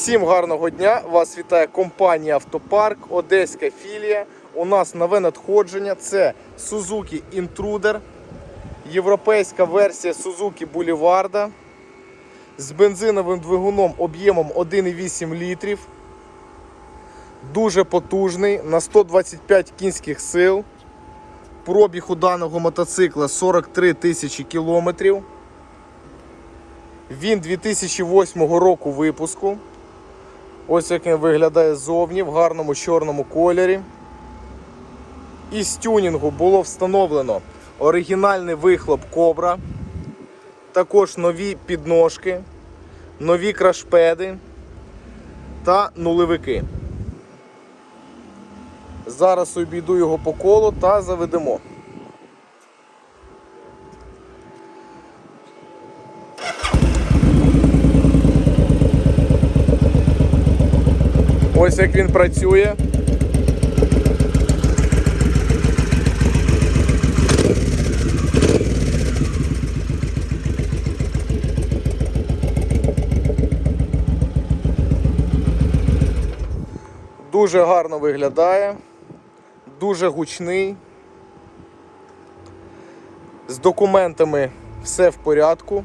Всім гарного дня! Вас вітає компанія Автопарк, Одеська філія. У нас нове надходження. Це Suzuki Intruder, європейська версія Suzuki Boulevard з бензиновим двигуном об'ємом 1,8 літрів. Дуже потужний на 125 кінських сил. Пробіг у даного мотоцикла 43 тисячі кілометрів. Він 2008 року випуску. Ось як він виглядає ззовні в гарному чорному кольорі. Із тюнінгу було встановлено оригінальний вихлоп Кобра, також нові підножки, нові крашпеди та нулевики. Зараз обійду його по колу та заведемо. Ось як він працює. Дуже гарно виглядає, дуже гучний. З документами все в порядку.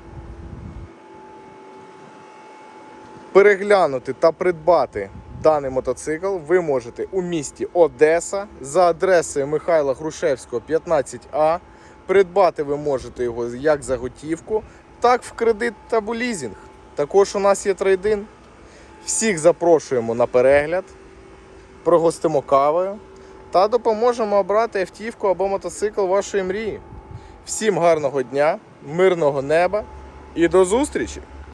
Переглянути та придбати даний мотоцикл ви можете у місті Одеса за адресою Михайла Грушевського 15А. Придбати ви можете його як за готівку, так в кредит та лізинг. Також у нас є трейдин. Всіх запрошуємо на перегляд, прогостимо кавою та допоможемо обрати автівку або мотоцикл вашої мрії. Всім гарного дня, мирного неба і до зустрічі!